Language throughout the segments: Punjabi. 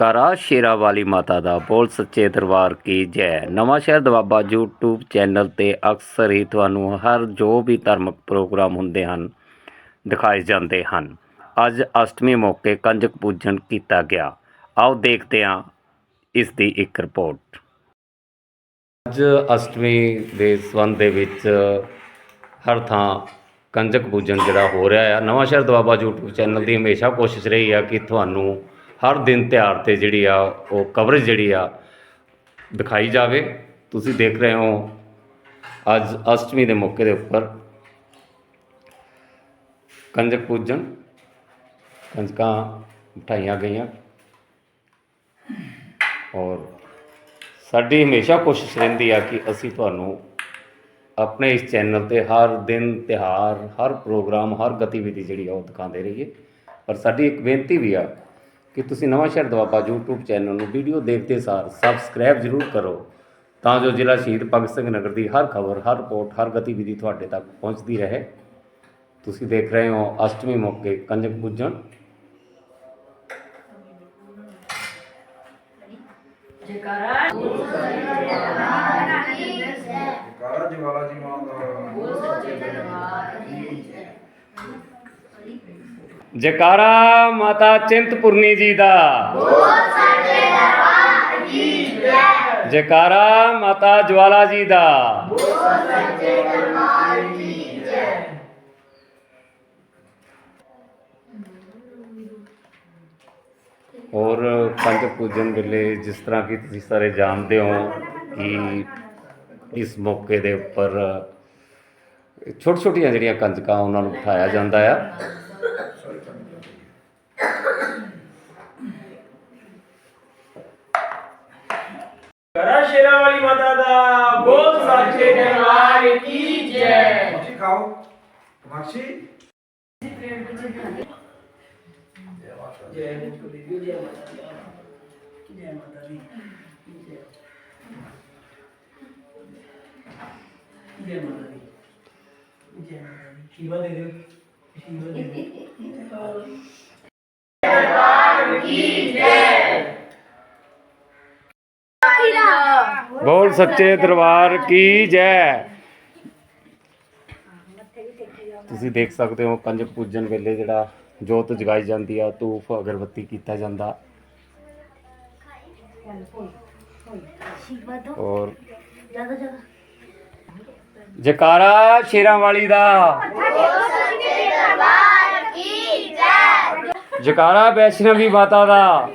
ਜਕਾਰਾ ਸ਼ੇਰਾ ਵਾਲੀ ਮਾਤਾ ਦਾ। ਬੋਲ ਸੱਚੇ ਦਰਬਾਰ ਕੀ ਜੈ। ਨਵਾਂ ਸ਼ਹਿਰ ਦਵਾਬਾ YouTube ਚੈਨਲ ਤੇ ਅਕਸਰ ਹੀ ਤੁਹਾਨੂੰ ਹਰ ਜੋ ਵੀ ਧਾਰਮਿਕ ਪ੍ਰੋਗਰਾਮ ਹੁੰਦੇ ਹਨ, ਦਿਖਾਏ ਜਾਂਦੇ ਹਨ। ਅੱਜ ਅਸ਼ਟਮੀ ਮੌਕੇ ਕੰਜਕ ਪੂਜਨ ਕੀਤਾ ਗਿਆ। ਆਓ ਦੇਖਦੇ ਹਾਂ ਇਸ ਦੀ ਇੱਕ ਰਿਪੋਰਟ। ਅੱਜ ਅਸ਼ਟਮੀ ਦੇ ਸੰਬੰਧ ਦੇ ਵਿੱਚ ਹਰ ਥਾਂ ਕੰਜਕ ਪੂਜਨ ਜਿਹੜਾ ਹੋ ਰਿਹਾ ਆ। ਨਵਾਂ ਸ਼ਹਿਰ ਦਵਾਬਾ YouTube ਚੈਨਲ ਦੀ ਹਮੇਸ਼ਾ ਕੋਸ਼ਿਸ਼ ਰਹੀ ਆ ਕਿ ਤੁਹਾਨੂੰ ਹਰ ਦਿਨ ਤਿਉਹਾਰ ਤੇ ਜਿਹੜੀ ਆ, ਉਹ ਕਵਰੇਜ ਜਿਹੜੀ ਆ ਦਿਖਾਈ ਜਾਵੇ। ਤੁਸੀਂ ਦੇਖ ਰਹੇ ਹੋ ਅੱਜ ਅਸ਼ਟਮੀ ਦੇ ਮੌਕੇ ਦੇ ਉੱਪਰ ਕੰਜਕ ਪੂਜਨ ਕੰਜਕਾਂ ਉਠਾਈਆਂ ਗਈਆਂ। ਔਰ ਸਾਡੀ ਹਮੇਸ਼ਾ ਕੋਸ਼ਿਸ਼ ਰਹਿੰਦੀ ਆ ਕਿ ਅਸੀਂ ਤੁਹਾਨੂੰ ਆਪਣੇ ਇਸ ਚੈਨਲ ਤੇ ਹਰ ਦਿਨ ਤਿਹਾਰ ਹਰ ਪ੍ਰੋਗਰਾਮ, ਹਰ ਗਤੀਵਿਧੀ ਜਿਹੜੀ ਆ, ਉਹ ਦਿਖਾਉਂਦੇ ਰਹੀਏ। ਪਰ ਸਾਡੀ ਇੱਕ ਬੇਨਤੀ ਵੀ ਆ ਕਿ ਤੁਸੀਂ ਨਵਾਂ ਸ਼ਹਿਰ ਦਵਾਬਾ YouTube ਚੈਨਲ ਨੂੰ ਵੀਡੀਓ ਦੇਖਦੇ ਸਾਰ ਸਬਸਕ੍ਰਾਈਬ ਜ਼ਰੂਰ ਕਰੋ ਤਾਂ ਜੋ ਜ਼ਿਲ੍ਹਾ ਸ਼ਹੀਦ ਭਗਤ ਸਿੰਘ ਨਗਰ ਦੀ ਹਰ ਖਬਰ ਹਰ ਰਿਪੋਰਟ ਹਰ ਗਤੀਵਿਧੀ ਤੁਹਾਡੇ ਤੱਕ ਪਹੁੰਚਦੀ ਰਹੇ। ਤੁਸੀਂ ਦੇਖ ਰਹੇ ਹੋ ਅਸ਼ਟਮੀ ਮੌਕੇ ਕੰਜਕ ਪੂਜਨ ਕਾਰਾ ਜਵਾਲਾ ਜੀ ਮਾਂ ਦਾ। ਜਕਾਰਾ ਮਾਤਾ ਚਿੰਤਪੁਰਨੀ ਜੀ ਦਾ। ਜਕਾਰਾ ਮਾਤਾ ਜਵਾਲਾ ਜੀ ਦਾ। ਔਰ ਪੰਜ ਪੂਜਨ ਵੇਲੇ ਜਿਸ ਤਰ੍ਹਾਂ ਕਿ ਤੁਸੀਂ ਸਾਰੇ ਜਾਣਦੇ ਹੋ ਕਿ ਇਸ ਮੌਕੇ ਦੇ ਉੱਪਰ ਛੋਟ ਛੋਟੀਆਂ ਜਿਹੜੀਆਂ ਕੰਜਕਾਂ ਉਹਨਾਂ ਨੂੰ ਬਿਠਾਇਆ ਜਾਂਦਾ ਆ। ਕਰਾ ਸ਼ੇਰਾ ਵਾਲੀ ਮਾਤਾ ਦਾ ਬੋਲ ਸਾਚੇ ਦਰਬਾਰ ਕੀ ਜੈ ਮੱਛੀ ਖਾਓ ਮੱਛੀ ਜੈ ਮੁਕਤੀ ਦੀ ਜੈ ਮਾਤਾ ਦੀ ਜੈ ਮਾਤਾ ਦੀ ਜੈ ਜੈ ਮਾਤਾ ਦੀ ਜੈ ਬੋਲ ਸੱਚੇ ਦਰਬਾਰ ਕੀ ਜੈ। ਤੁਸੀਂ ਦੇਖ ਸਕਦੇ ਹੋ ਕੰਜਕ ਪੂਜਨ ਵੇਲੇ ਜਿਹੜਾ ਜੋਤ ਜਗਾਈ ਜਾਂਦੀ ਆ, ਧੂਫ, ਅਗਰਬੱਤੀ ਕੀਤਾ ਜਾਂਦਾ। ਔਰ ਜਕਾਰਾ ਸ਼ੇਰਾਂ ਵਾਲੀ ਦਾ। ਜਕਾਰਾ ਵੈਸ਼ਨਵੀ ਮਾਤਾ ਦਾ।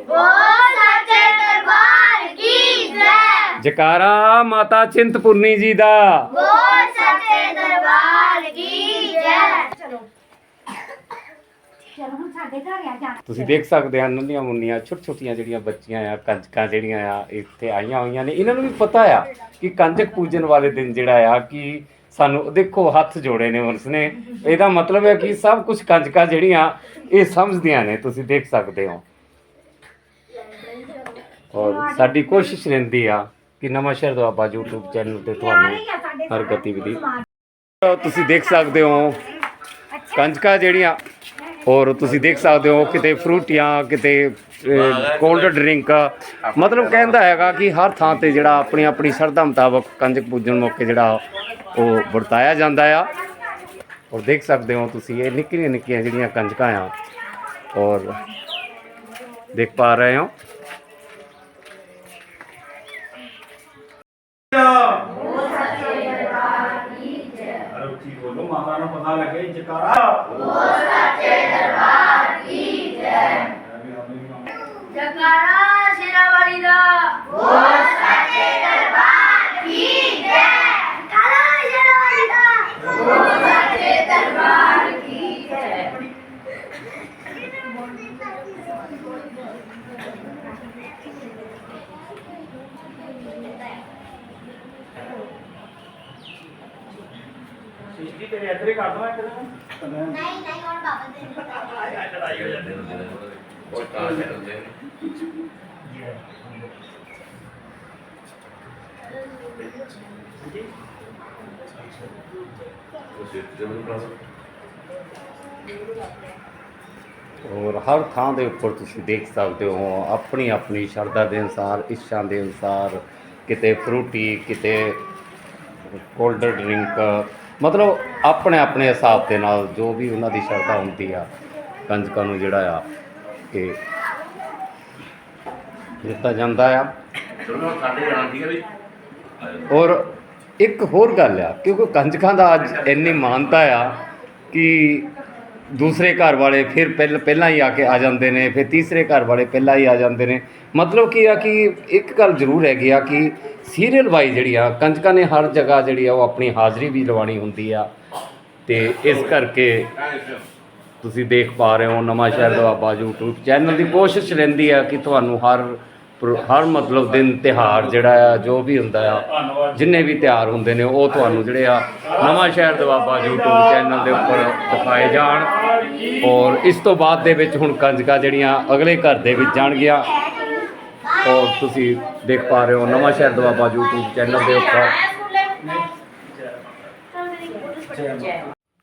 ਜਕਾਰਾ ਮਾਤਾ ਚਿੰਤਪੁਰਨੀ ਜੀ ਦਾ। ਸਾਡੇ ਘਰ ਆ ਜਾਣਾ ਤੁਸੀਂ ਦੇਖ ਸਕਦੇ ਆ ਨੰਨੀਆਂ ਮੁੰਨੀਆਂ ਛੋਟ ਛੋਟੀਆਂ ਜਿਹੜੀਆਂ ਬੱਚੀਆਂ ਆ ਕੰਜਕਾਂ ਜਿਹੜੀਆਂ ਆ ਇੱਥੇ ਆਈਆਂ ਹੋਈਆਂ ਨੇ। ਇਹਨਾਂ ਨੂੰ ਵੀ ਪਤਾ ਆ ਕਿ ਕੰਜਕ ਪੂਜਨ ਵਾਲੇ ਦਿਨ ਜਿਹੜਾ ਆ ਕਿ ਸਾਨੂੰ ਦੇਖੋ ਹੱਥ ਜੋੜੇ ਨੇ ਉਸਨੇ ਇਹਦਾ ਮਤਲਬ ਹੈ ਕਿ ਸਭ ਕੁਝ ਕੰਜਕਾਂ ਜਿਹੜੀਆਂ ਇਹ ਸਮਝਦੀਆਂ ਨੇ। ਤੁਸੀਂ ਦੇਖ ਸਕਦੇ ਹੋ। ਔਰ ਸਾਡੀ ਕੋਸ਼ਿਸ਼ ਰਹਿੰਦੀ ਆ ਕਿ ਨਵਾਂ ਸ਼ਹਿਰ ਦੁਆਬਾ YouTube ਚੈਨਲ ਤੇ ਤੁਹਾਨੂੰ ਹਰ ਗਤੀਵਿਧੀ। ਤੁਸੀਂ ਦੇਖ ਸਕਦੇ ਹੋ ਕੰਜਕਾਂ ਜਿਹੜੀਆਂ ਔਰ ਤੁਸੀਂ ਦੇਖ ਸਕਦੇ ਹੋ ਕਿਤੇ ਫਰੂਟੀਆਂ ਕਿਤੇ ਕੋਲਡ ਡਰਿੰਕ ਮਤਲਬ ਕਹਿੰਦਾ ਹੈਗਾ ਕਿ ਹਰ ਥਾਂ ਤੇ ਜਿਹੜਾ ਆਪਣੀ ਆਪਣੀ ਸ਼ਰਧਾ ਮੁਤਾਬਕ ਕੰਜਕ ਪੂਜਨ ਮੌਕੇ ਜਿਹੜਾ ਉਹ ਵਰਤਾਇਆ ਜਾਂਦਾ ਆ। ਔਰ ਦੇਖ ਸਕਦੇ ਹੋ ਤੁਸੀਂ ਇਹ ਨਿੱਕੀਆਂ ਨਿੱਕੀਆਂ ਜਿਹੜੀਆਂ ਕੰਜਕਾਂ ਆ ਔਰ ਦੇਖ ਪਾ ਰਹੇ ਹੋ। ਅਰੇ ਉੱਚੀ ਬੋਲੋ ਮਾਤਾ ਨੂੰ ਪਤਾ ਲੱਗੇ ਜਕਾਰਾ। ਜਕਾਰਾ ਸ਼ੇਰਾ ਵਾਲੀ ਦਾ। ਬੋਲ ਸਾਡੇ ਦਰਬਾਰ ਕੀ ਜੈ ਜਕਾਰਾ ਸ਼ੇਰਾ ਵਾਲੀ ਦਾ। ਬੋਲ ਸਾਡੇ ਦਰਬਾਰ ਕੀ ਜੈ ਸਿਸ਼ਟੀ ਤੇਰੇ ਇੱਧਰ ਹੀ ਕਰ ਦਵਾਂ ਇੱਕ ਦਿਨ। ਨਹੀਂ ਨਹੀਂ ਹੁਣ ਬਾਬਾ ਦੇ ਦਿੱਤਾ ਔਰ ਹਰ ਥਾਂ ਦੇ ਉੱਪਰ ਤੁਸੀਂ ਦੇਖ ਸਕਦੇ ਹੋ ਆਪਣੀ ਆਪਣੀ ਸ਼ਰਧਾ ਦੇ ਅਨੁਸਾਰ ਇੱਛਾ ਦੇ ਅਨੁਸਾਰ ਕਿਤੇ ਫਰੂਟੀ ਕਿਤੇ ਕੋਲਡ ਡਰਿੰਕ ਮਤਲਬ ਆਪਣੇ ਆਪਣੇ ਹਿਸਾਬ ਦੇ ਨਾਲ ਜੋ ਵੀ ਉਹਨਾਂ ਦੀ ਸ਼ਰਧਾ ਹੁੰਦੀ ਆ ਕੰਜਕਾਂ ਨੂੰ ਜਿਹੜਾ ਆ ਕਿ ਦਿੱਤਾ ਜਾਂਦਾ ਆ। ਔਰ ਇੱਕ ਹੋਰ ਗੱਲ ਆ ਕਿਉਂਕਿ ਕੰਜਕਾਂ ਦਾ ਅੱਜ ਇੰਨੀ ਮਾਨਤਾ ਆ ਕਿ ਦੂਸਰੇ ਘਰ ਵਾਲੇ ਫਿਰ ਪਹਿਲ, ਪਹਿਲਾਂ ਹੀ ਆ ਕੇ ਆ ਜਾਂਦੇ ਨੇ, ਫਿਰ ਤੀਸਰੇ ਘਰ ਵਾਲੇ ਪਹਿਲਾਂ ਹੀ ਆ ਜਾਂਦੇ ਨੇ। ਮਤਲਬ ਕੀ ਆ ਕਿ ਇੱਕ ਗੱਲ ਜ਼ਰੂਰ ਹੈਗੀ ਆ ਕਿ ਸੀਰੀਅਲ ਵਾਈ ਜਿਹੜੀ ਆ, ਕੰਜਕਾਂ ਨੇ ਹਰ ਜਗ੍ਹਾ ਜਿਹੜੀ ਆ ਉਹ ਆਪਣੀ ਹਾਜ਼ਰੀ ਵੀ ਲਵਾਉਣੀ ਹੁੰਦੀ ਆ। ਤੇ ਇਸ ਕਰਕੇ ਤੁਸੀਂ ਦੇਖ ਪਾ ਰਹੇ ਹੋ ਨਵਾਂ ਸ਼ਹਿਰ ਦਾ ਬਾਬਾ YouTube ਚੈਨਲ ਦੀ ਕੋਸ਼ਿਸ਼ ਰਹਿੰਦੀ ਆ ਕਿ ਤੁਹਾਨੂੰ ਹਰ ਪ੍ਰੋ- ਹਰ ਮਤਲਬ ਦਿਨ ਤਿਹਾਰ ਜਿਹੜਾ ਆ, ਜੋ ਵੀ ਹੁੰਦਾ ਆ, ਜਿੰਨੇ ਵੀ ਤਿਉਹਾਰ ਹੁੰਦੇ ਨੇ, ਉਹ ਤੁਹਾਨੂੰ ਜਿਹੜੇ ਆ ਨਵਾਂ ਸ਼ਹਿਰ ਦਵਾਬਾ YouTube ਚੈਨਲ ਦੇ ਉੱਪਰ ਦਿਖਾਏ ਜਾਣ। ਔਰ ਇਸ ਤੋਂ ਬਾਅਦ ਦੇ ਵਿੱਚ ਹੁਣ ਕੰਜਕਾਂ ਜਿਹੜੀਆਂ ਅਗਲੇ ਘਰ ਦੇ ਵਿੱਚ ਜਾਣਗੀਆਂ। ਔਰ ਤੁਸੀਂ ਦੇਖ ਪਾ ਰਹੇ ਹੋ ਨਵਾਂ ਸ਼ਹਿਰ ਦਵਾਬਾ YouTube ਚੈਨਲ ਦੇ ਉੱਪਰ।